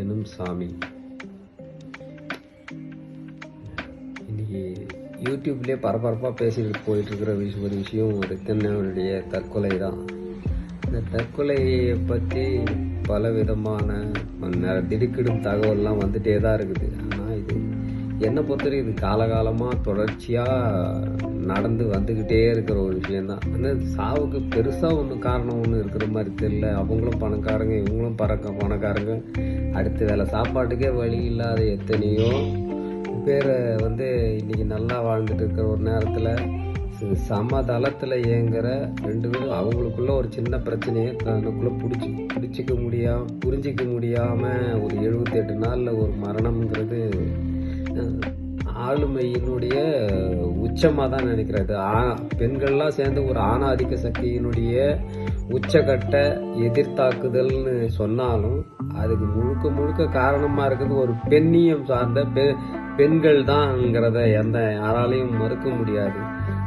எனும் சாமி. இன்னைக்கு யூடியூப்லேயே பரபரப்பாக பேசிக்கிட்டு போயிட்டு இருக்கிற விஷயம் ஒரு விஷயம் ரித்தன்யாவுடைய தற்கொலை தான் இந்த தற்கொலையை பற்றி பல விதமான திடுக்கிடும் தகவல்லாம் வந்துட்டே தான் இருக்குது. என்னை பொறுத்தவரைக்கும் இது காலகாலமாக தொடர்ச்சியாக நடந்து வந்துக்கிட்டே இருக்கிற ஒரு விஷயந்தான் ஆனால் சாவுக்கு பெருசாக ஒன்று காரணம் ஒன்று இருக்கிற மாதிரி தெரியல. அவங்களும் பணக்காரங்க இவங்களும் பறக்க பணக்காரங்க. அடுத்த வேலை சாப்பாட்டுக்கே வழி இல்லாத எத்தனையோ பேரை வந்து இன்றைக்கி நல்லா வாழ்ந்துட்டு இருக்கிற ஒரு நேரத்தில் சமதளத்தில் இயங்குற ரெண்டு பேரும் அவங்களுக்குள்ள ஒரு சின்ன பிரச்சனையை தனக்குள்ளே பிடிச்சி பிடிச்சிக்க முடியாம புரிஞ்சிக்க முடியாமல் ஒரு எழுபத்தெட்டு நாளில் ஒரு மரணம்ங்கிறது ஆளுமையினுடைய உச்சமாக தான் நினைக்கிறது. ஆ- பெண்கள்லாம் சேர்ந்து ஒரு ஆணாதிக்க சக்தியினுடைய உச்சகட்ட எதிர்த்தாக்குதல்னு சொன்னாலும் அதுக்கு முழுக்க முழுக்க காரணமாக இருக்கிறது ஒரு பெண்ணியம் சார்ந்த பெ பெண்கள் தான்ங்கிறத எந்த யாராலையும் மறுக்க முடியாது.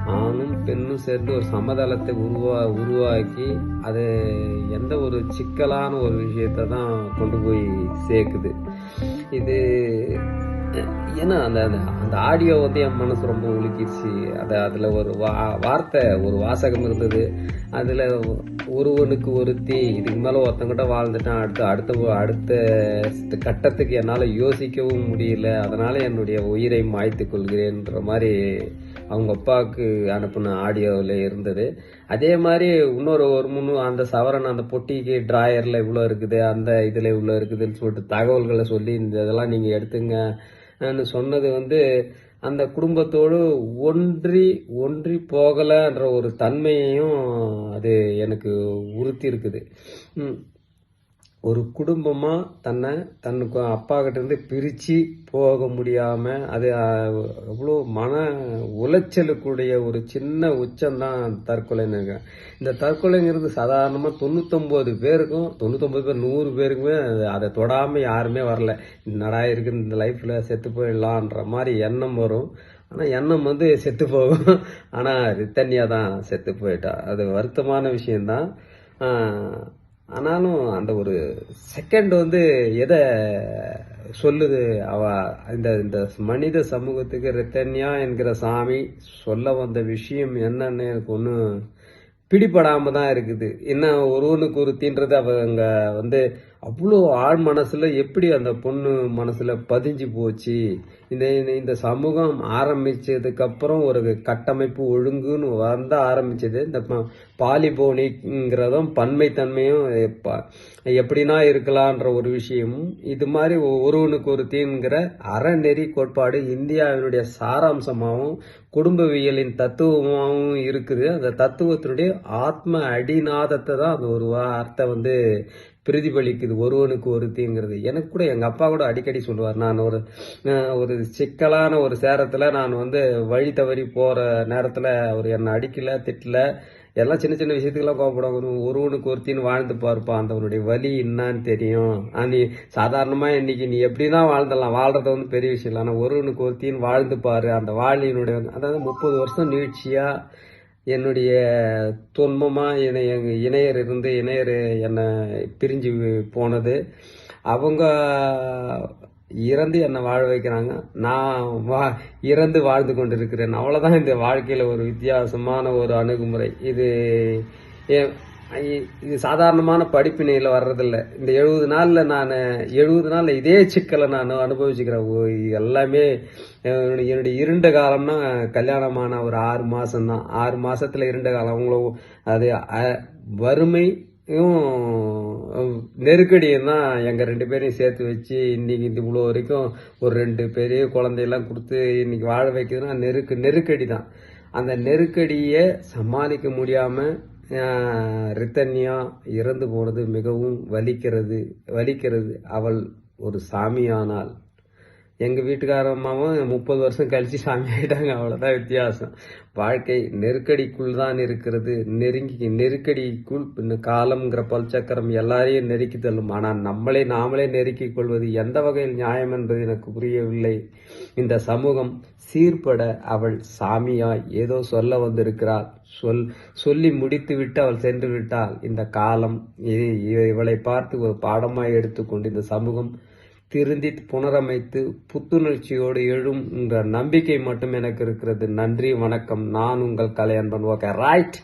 ஆணும் பெண்ணும் சேர்ந்து ஒரு சமதளத்தை உருவா உருவாக்கி அது எந்த ஒரு சிக்கலான ஒரு விஷயத்தை தான் கொண்டு போய் சேர்க்குது. இது ஏன்னா அந்த அந்த அந்த ஆடியோ வந்து என் மனசு ரொம்ப உலுக்கிடுச்சு அதை அதில் ஒரு வா வார்த்தை ஒரு வாசகம் இருந்தது. அதில் ஒருவனுக்கு ஒருத்தி இதுக்கு மேலே ஒருத்தங்கிட்ட வாழ்ந்துட்டான் அடுத்த அடுத்த அடுத்த கட்டத்துக்கு என்னால் யோசிக்கவும் முடியல. அதனால் என்னுடைய உயிரை மாய்த்து கொள்கிறேன்ற மாதிரி அவங்க அப்பாவுக்கு அனுப்பின ஆடியோவில் இருந்தது. அதே மாதிரி இன்னொரு ஒரு முன்னு அந்த சவரன் அந்த பொட்டிக்கு ட்ராயரில் இவ்வளோ இருக்குது அந்த இதில் இவ்வளோ இருக்குதுன்னு சொல்லிட்டு தகவல்களை சொல்லி இந்த இதெல்லாம் நீங்கள் எடுத்துங்க. சொன்னது வந்து அந்த குடும்பத்தோடு ஒன்றி ஒன்றி போகலைன்ற ஒரு தன்மையையும் அது எனக்கு உறுத்தி இருக்குது ஒரு குடும்பமாக தன்னை தன்னுக்கு அப்பா பிரித்து போக முடியாமல் அது அவ்வளோ மன உளைச்சலுக்குடைய ஒரு சின்ன உச்சம்தான் தற்கொலைன்னு நினைக்கிறேன் இந்த தற்கொலைங்கிறது சாதாரணமாக தொண்ணூத்தொம்பது பேருக்கும் தொண்ணூத்தொம்பது பேர் நூறு பேருக்குமே அது- அதை தொடாமல் யாருமே வரல. என்னடா இருக்குது இந்த லைஃப்பில் செத்து போயிடலான்ற மாதிரி எண்ணம் வரும். ஆனால் எண்ணம் வந்து செத்து போகும். ஆனால் ரித்தன்யா தான் செத்து போயிட்டா. அது வருத்தமான விஷயந்தான் ஆனாலும் அந்த ஒரு செகண்ட் வந்து எதை சொல்லுது? அவ இந்த இந்த மனித சமூகத்துக்கு ரித்தன்யா என்கிற சாமி சொல்ல வந்த விஷயம் என்னன்னு எனக்கு ஒன்றும் பிடிபடாம தான் இருக்குது. என்ன ஒருவனுக்கு ஒருத்தின்றது அவங்க வந்து அவ்வளோ ஆழ் மனசில் எப்படி அந்த பொண்ணு மனசில் பதிஞ்சு போச்சு? இந்த இந்த- சமூகம் ஆரம்பித்ததுக்கப்புறம் ஒரு கட்டமைப்பு ஒழுங்குன்னு வந்த ஆரம்பித்தது இந்த பாலிபோனிங்கிறதும் பன்மைத்தன்மையும் எப்படின்னா இருக்கலான்ற ஒரு விஷயமும் இது மாதிரி ஒருவனுக்கு ஒருவனுக்கு தீங்கிற அறநெறி கோட்பாடு இந்தியாவினுடைய சாராம்சமாகவும் குடும்பவியலின் தத்துவமாகவும் இருக்குது. அந்த தத்துவத்தினுடைய ஆத்ம அடிநாதத்தை தான் அந்த ஒரு வார்த்தை வந்து பிரதிபலிக்குது ஒருவனுக்கு ஒருத்திங்கிறது எனக்கு கூட எங்கள் அப்பா கூட அடிக்கடி சொல்லுவார் நான் ஒரு ஒரு சிக்கலான ஒரு சேரத்தில் நான் வந்து வழி தவறி போகிற நேரத்தில் அவர் என்னை அடிக்கல திட்டல. எல்லாம் சின்ன சின்ன விஷயத்துக்கெல்லாம் கோவப்படுவாங்க. ஒருவனுக்கு ஒருத்தின்னு வாழ்ந்து பார்ப்பான் அந்தவனுடைய வலி என்னான்னு தெரியும். ஆ, நீ சாதாரணமாக இன்னைக்கு நீ எப்படி தான் வாழ்ந்துடலாம். வாழ்றது வந்து பெரிய விஷயம் இல்லை. ஆனால் ஒருவனுக்கு ஒருத்தின்னு வாழ்ந்து பாரு. அந்த வாழினுடைய அதாவது முப்பது வருஷம் நீட்சியாக என்னுடைய துன்பமாக இணை எங்கள் இணையர் இருந்து இணையர் என்னை பிரிஞ்சு போனது. அவங்க இறந்து என்னை வாழ வைக்கிறாங்க. நான் வா இறந்து வாழ்ந்து கொண்டிருக்கிறேன். அவ்வளோதான் இந்த வாழ்க்கையில் ஒரு வித்தியாசமான ஒரு அணுகுமுறை. இது என் இது சாதாரணமான படிப்பினையில் வர்றதில்ல. இந்த எழுபது நாளில் நான் எழுபது நாளில் இதே சிக்கலை நான் அனுபவிச்சுக்கிறேன். ஓ, இது எல்லாமே என்னுடைய இருண்ட காலம்னா கல்யாணமான ஒரு ஆறு மாதம்தான் ஆறு மாதத்தில் இருண்ட காலம். அவங்கள அது வறுமையும் நெருக்கடியும் தான் எங்கள் ரெண்டு பேரையும் சேர்த்து வச்சு இன்றைக்கி இந்த இவ்வளோ வரைக்கும் ஒரு ரெண்டு பெரிய குழந்தையெல்லாம் கொடுத்து இன்றைக்கி வாழ வைக்கிறதுனா நெருக்கு நெருக்கடி தான் அந்த நெருக்கடியை சமாளிக்க முடியாமல் ரித்தன்யா இறந்து போனது மிகவும் வலிக்கிறது வலிக்கிறது. அவள் ஒரு சாமியானால். எங்கள் வீட்டுக்கார அம்மாவும் முப்பது வருஷம் கழிச்சு சாமி ஆயிட்டாங்க. அவ்வளோதான் வித்தியாசம். வாழ்க்கை நெருக்கடிக்குள் தான் இருக்கிறது. நெருங்கி நெருக்கடிக்குள் பின்ன காலம்ங்கிற பல்சக்கரம் எல்லாரையும் நெருக்கி தள்ளும். ஆனால் நம்மளே நாமளே நெருக்கிக் கொள்வது எந்த வகையில் நியாயம் என்பது எனக்கு புரியவில்லை. இந்த சமூகம் சீர்பட அவள் சாமியா ஏதோ சொல்ல வந்திருக்கிறாள். சொல் சொல்லி முடித்து விட்டு அவள் சென்று விட்டாள். இந்த காலம் இ- இவளை பார்த்து ஒரு பாடமாய் எடுத்துக்கொண்டு இந்த சமூகம் திருந்தி புனரமைத்து புத்துணர்ச்சியோடு எழும் என்ற நம்பிக்கை மட்டும் எனக்கு இருக்கிறது. நன்றி வணக்கம். நான் உங்கள் கலையன்பன் ஓகே. ரைட்